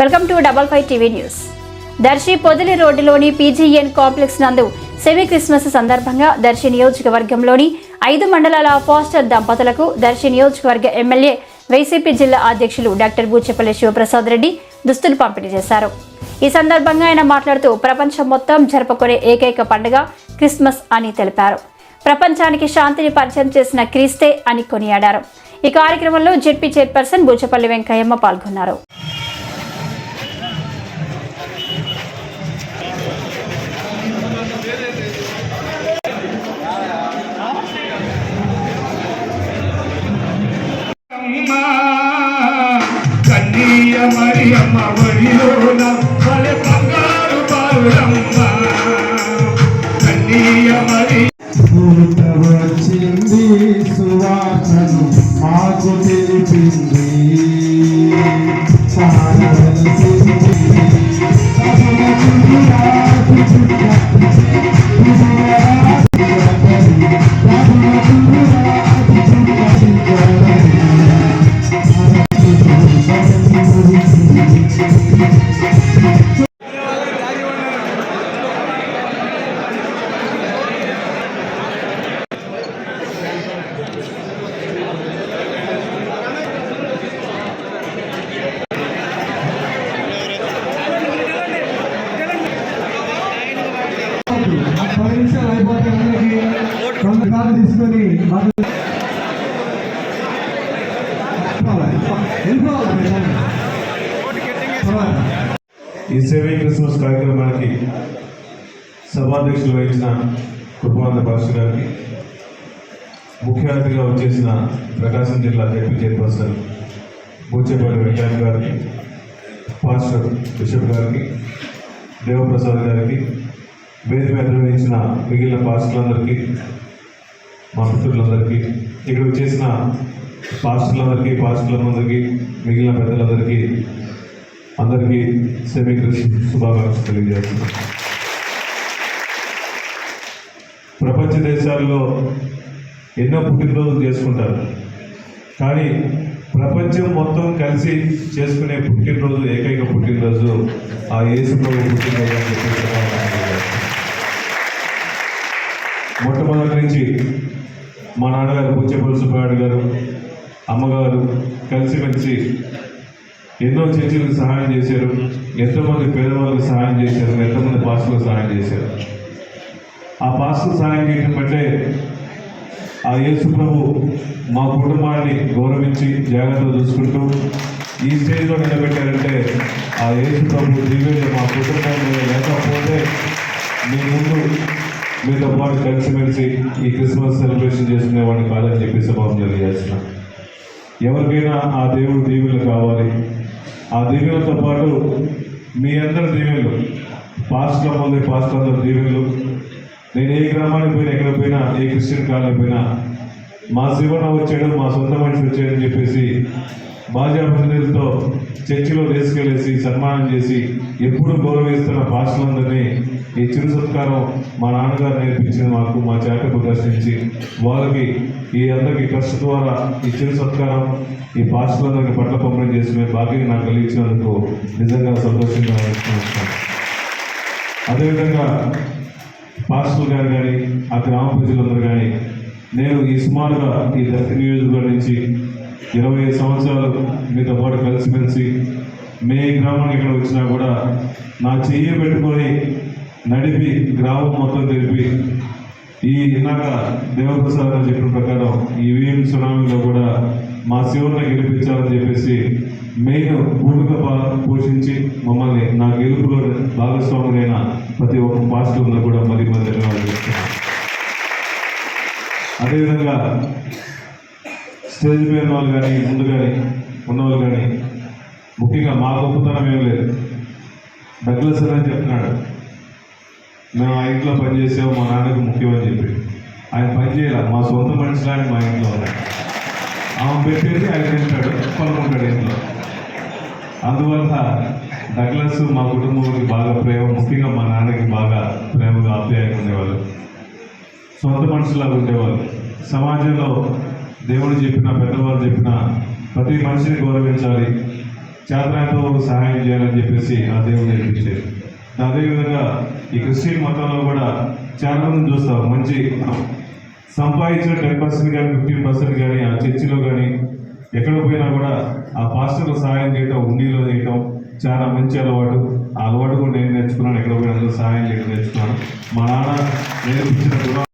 Welcome to double five TV news. Darsi Podili రోడ్డులోని PGN complex నందు semi Christmas సందర్భంగా దర్శి నియోజకవర్గంలోని ఐదు మండలాల ఫాస్టర్ దంపతులకు దర్శి నియోజకవర్గ ఎమ్మెల్యే వైసీపీ జిల్లా అధ్యక్షులు డాక్టర్ బూచెపల్లి శివప్రసాద్ రెడ్డి దుస్తులు పంపిణీ చేశారు. ఈ సందర్భంగా ఆయన మాట్లాడుతూ ప్రపంచం మొత్తం జరుపుకునే ఏకైక పండుగ క్రిస్మస్ అని తెలిపారు. ప్రపంచానికి శాంతిని పరిచయం చేసిన క్రీస్తే అని కొనియాడారు. ఈ కార్యక్రమంలో జెడ్పీ చైర్పర్సన్ బూచపల్లి వెంకయ్యమ్మ పాల్గొన్నారు. ఈ సేవీ క్రిస్మస్ కార్యక్రమానికి సభాధ్యక్షులు వహించిన కృపానంద భాష గారికి ముఖ్య అతిథిగా వచ్చేసిన ప్రకాశం జిల్లా జడ్పీ చైర్పర్సన్ బూచేపల్లి వెంకయ్య గారికి పాస్టర్ బిషప్ గారికి దేవప్రసాద్ గారికి వేదిక మీద నిర్వహించిన మిగిలిన పాస్టర్లందరికీ మా మిత్రులందరికీ ఇక్కడ వచ్చేసిన పాస్టర్లందరికీ పాస్టర్లందరికీ మిగిలిన పెద్దలందరికీ అందరికీ సెమీ శుభాకాంక్షలు తెలియజేస్తున్నాం ప్రపంచ దేశాల్లో ఎన్నో పుట్టినరోజులు చేసుకుంటారు. కానీ ప్రపంచం మొత్తం కలిసి చేసుకునే పుట్టినరోజు ఏకైక పుట్టినరోజు ఆ యేసు పుట్టినరోజు అని చెప్పి మొట్టమొదటి నుంచి మా నాన్నగారు పుచ్చపల్లి సుబ్బారెడ్డి గారు అమ్మగారు కలిసిమెలిసి ఎన్నో చర్చలకు సహాయం చేశారు. ఎంతోమంది పేదవాళ్ళకి సహాయం చేశారు. ఎంతోమంది పాస్టులకు సహాయం చేశారు. ఆ పాస్టులకు సహాయం చేయడం బట్టే ఆ యేసు ప్రభు మా కుటుంబాన్ని గౌరవించి జాగ్రత్తగా చూసుకుంటూ ఈ స్టేజ్లో నిలబెట్టారంటే ఆ యేసు ప్రభు దివ్యంగా మా కుటుంబం లేకపోతే మీ ముందు మీతో పాటు కలిసిమెలిసి ఈ క్రిస్మస్ సెలబ్రేషన్ చేసుకునేవాడిని కాదని చెప్పి సభావం తెలియజేస్తున్నాను ఎవరికైనా ఆ దేవుడు దీవెనలు కావాలి. ఆ దీవెనలతో పాటు మీ అందరి దీవెనలు పాస్టర్ ముందు పాస్టర్ అందరి దీవెనలు. నేను ఏ గ్రామానికి పోయినా ఎక్కడ పోయినా ఏ క్రిస్టియన్ కాలనీ పోయినా మా శివన వచ్చాడు మా సొంత మనిషి వచ్చాడని చెప్పేసి బాజా ప్రతినిధులతో చర్చిలో తీసుకెళ్ళేసి సన్మానం చేసి ఎప్పుడు గౌరవిస్తున్న భాషలందరినీ ఈ చిరు సత్కారం మా నాన్నగారు నేర్పించింది మాకు మా చేత ప్రదర్శించి వాళ్ళకి ఈ అందరికీ ట్రస్ట్ ద్వారా ఈ చిరు సత్కారం ఈ భాషలందరికీ పట్ల పంపిణీ చేసుకునే భాగ్యం నాకు కలిగించినందుకు నిజంగా సంతోషంగా వ్యక్తపరుస్తున్నాను. అదేవిధంగా పాస్టర్లు గారు కానీ ఆ గ్రామ ప్రజలందరూ కానీ నేను ఈ సుమారుగా ఈ దత్తి నియోజకవర్గం నుంచి ఇరవై ఐదు సంవత్సరాలు మీతో పాటు కలిసిమెలిసి మే గ్రామానికి ఇక్కడ వచ్చినా కూడా నా చెయ్యి పెట్టుకొని నడిపి గ్రామం మొత్తం తెలిపి ఈ ఇందాక దేవప్రసాద్ అని చెప్పిన ప్రకారం ఈ వీఎం సునామీలో కూడా మా శివుని గెలిపించాలని చెప్పేసి మెయిన్ భూమిక పా- పోషించి మమ్మల్ని నా గెలుపులో భాగస్వాములైన ప్రతి ఒక్క పాస్టర్లను కూడా మరి మరి ధన్యవాదాలు చెప్తున్నాను. అదేవిధంగా స్టేజ్ మీద వాళ్ళు కానీ ముందు కానీ ఉన్నవాళ్ళు కానీ ముఖ్యంగా మా గొప్పతనం ఏం లేదు. డగ్లస్ అని చెప్తున్నాడు. మేము ఆ ఇంట్లో పనిచేసాము మా నాన్నకు ముఖ్యం అని చెప్పి. ఆయన పని చేయాలి? మా సొంత మనిషి లాంటి మా ఇంట్లో ఉన్నాడు. ఆమె పెట్టేసి ఆయన తింటాడు పనుకుంటాడు ఇంట్లో. అందువల్ల డగ్లస్ మా కుటుంబానికి బాగా ప్రేమ ముఖ్యంగా మా నాన్నకి బాగా ప్రేమగా ఆప్యాయంగా ఉండేవాళ్ళు. సొంత మనుషులాగా ఉండేవారు సమాజంలో దేవుడు చెప్పిన పెద్దవాళ్ళు చెప్పిన ప్రతి మనిషిని గౌరవించాలి. చేతనాయతో సహాయం చేయాలని చెప్పేసి ఆ దేవుడు నేర్పించారు అదేవిధంగా ఈ క్రిస్టియన్ మతంలో కూడా చాలా మంది చూస్తాం. మంచి సంపాదించిన టెన్ పర్సెంట్ కానీ ఫిఫ్టీన్ పర్సెంట్ కానీ ఆ చర్చిలో కానీ ఎక్కడ పోయినా కూడా ఆ పాస్టర్లు సహాయం చేయటం ఉండిలో చేయటం చాలా మంచి అలవాటు. ఆ అలవాటు కూడా నేను నేర్చుకున్నాను. ఎక్కడ పోయినా సహాయం చేయడం నేర్చుకున్నాను. మా నాన్న నేర్పించిన